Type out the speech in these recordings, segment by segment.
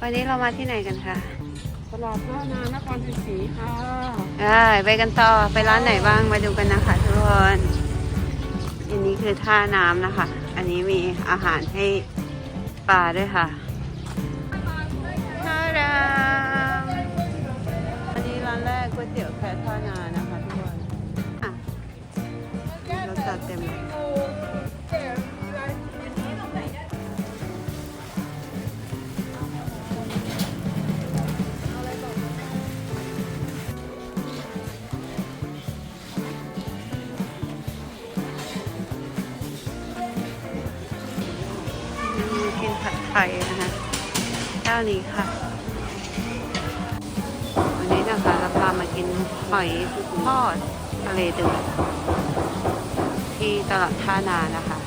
วันนี้เรามาที่ไหนกันคะตลาดท่านานครชัยศรีค่ะได้ไปกันต่อไปร้านไหนบ้างมาดูกันนะคะทุกคนอันนี้คือท่าน้ำนะคะ อันนี้มีอาหารให้ปลาด้วยค่ะท่าดามอันนี้ร้านแรกก๋วยเตี๋ยวแค่ท่านานะคะทุกคนอะรสจัดเต็มเลย ทยนะคะเจ้านี้ค่ะ วันนี้นะคะเราพามากินหอยทอดทะเลเดือดที่ตลาดท่านานะคะ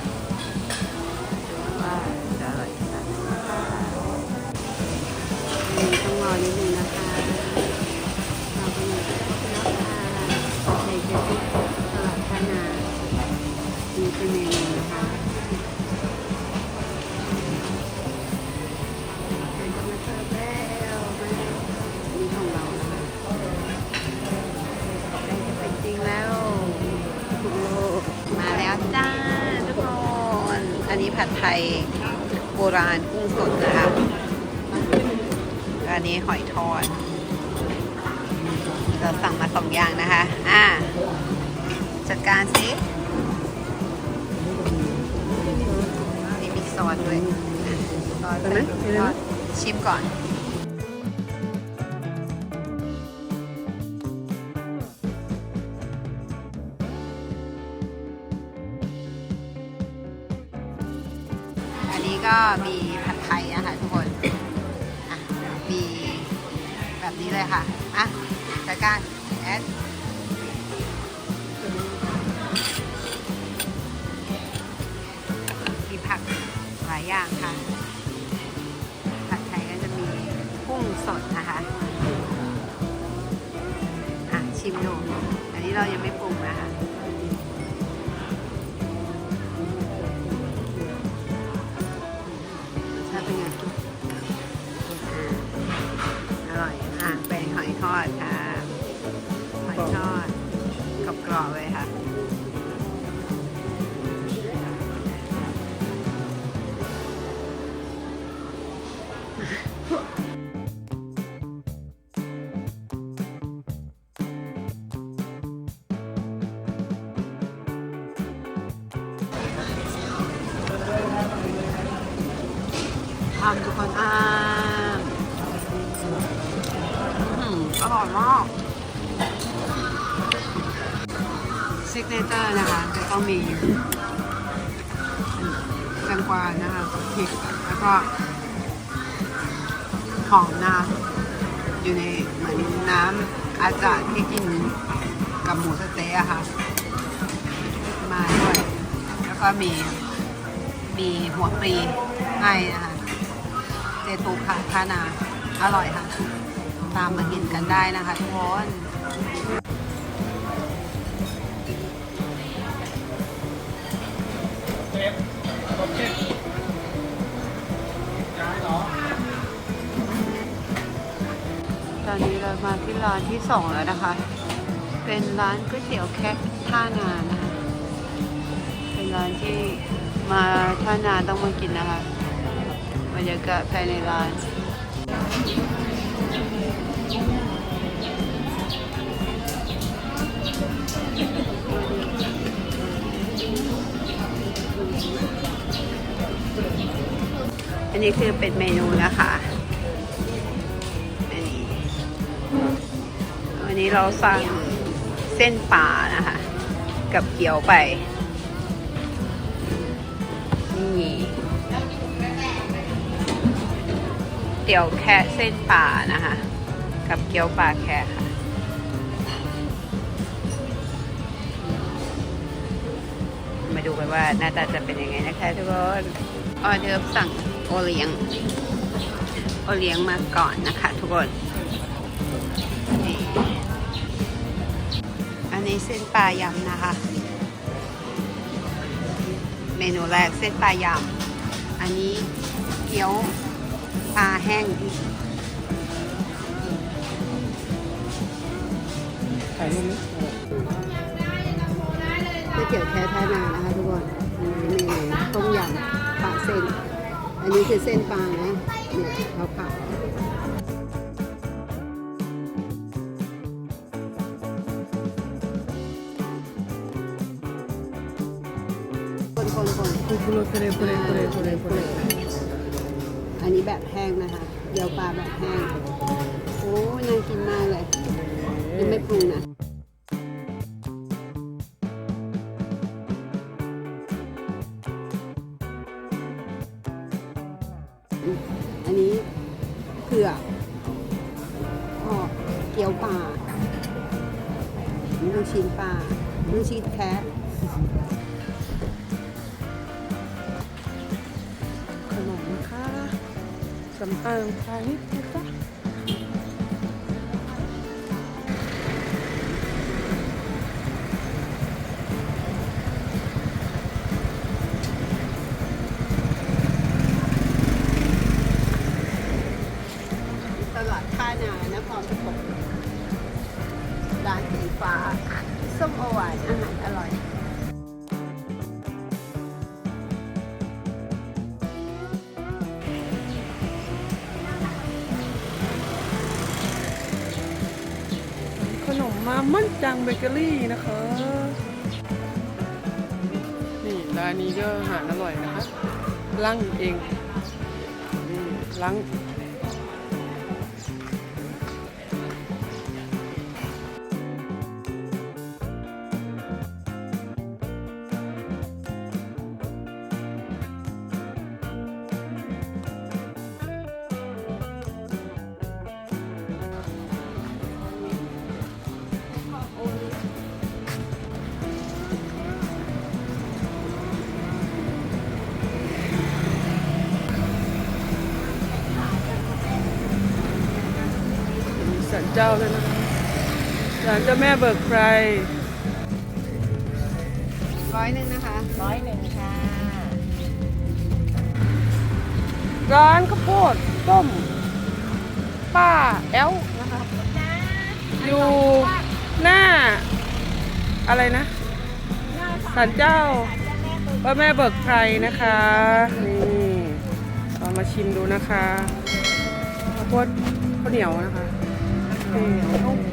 บราณกุ้งสดนะคะแล้วอันนี้หอยทอด เราสั่งมาสองอย่างนะคะ อ่า จัดการสินี่มีซอสด้วยอะซอสไปไหมไปเลยไหมชิมก่อน ก็มีผัดไทยนะคะทุกคนมีแบบนี้เลยค่ะอะจัดการแอดมีผักหลายอย่างค่ะ ผัดไทยก็จะมีกุ้งสดนะคะ อะ ชิมดู อันนี้เรายังไม่ปรุงนะคะ ทำทุกคนอ่านอร่อยมากซิกเนเจอร์นะคะ จะต้องมีแตงกวานะคะพริกแล้วก็หอมนะอยู่ในเหมือนน้ำอาจารย์ที่กินกับหมูสเต๊ะค่ะ มาด้วย แล้วก็มีมีหัวปลีให้นะคะ ตูค่ะทานา อร่อยค่ะ ตามมากินกันได้นะคะทุกคนตอนนี้เรามาที่ร้านที่สองแล้วนะคะ เป็นร้านก๋วยเตี๋ยวแคะท่านานะคะ เป็นร้านที่มาท่านาต้องมากินนะคะ รรยากาศภายในร้าน อันนี้คือเป็นเมนูนะคะอันนี้วันนี้เราสั่งเส้นปลานะคะ กับเกี๊ยวไป ตี๋ยวแคะเส้นปลานะคะ กับเกี๊ยวปลาแคะค่ะ มาดูกันว่าหน้าตาจะเป็นยังไงนะคะทุกคนออเดิร์ฟสั่งโอเลี้ยง โอเลี้ยงมาก่อนนะคะ ทุกคน อันนี้เส้นปลายำนะคะ เมนูแรกเส้นปลายำ อันนี้เกี๊ยว ปลาแห้งถ่ายรูปนี้ก๋วยเตี๋ยวแท้ท่านานะคะทุกคนอันนี้เมนูต้มยำปลาเส้น อันนี้คือเส้นปลานะเนี่ยเขาผัดคนคนคนคุโรเทเรเปเร อันนี้แบบแห้งนะคะเดี๋ยวปลาแบบแห้ง โอ้ยน่ากินมากเลยยังไม่ปรุงนะอันนี้เผือกอ๋อเกี๊ยวปลานี่ลูกชิ้นปลาลูกชิ้นแคะ สำอางพาณิชย์นะจ๊ะตลาดท่านานครปฐมร้านสีฟ้าส้มโอหวานอาหารอร่อยามันจังเบเกอรี่นะคะ นี่ร้านนี้ก็อาหารอร่อยนะคะลังเองนี่ล้าง จ้าด้วยนะคะศาลเจ้าแม่เบิกไพรร้อยหนึ่งนะคะร้อยหนึ่งค่ะ ร้านข้าวโพดต้ม ป้าแอลนะคะอยู่หน้า อะไรนะศาลเจ้าพระแม่เบิกไพรนะคะ นี่ลองมาชิมดูนะคะข้าวโพดข้าวเหนียวนะคะ นี่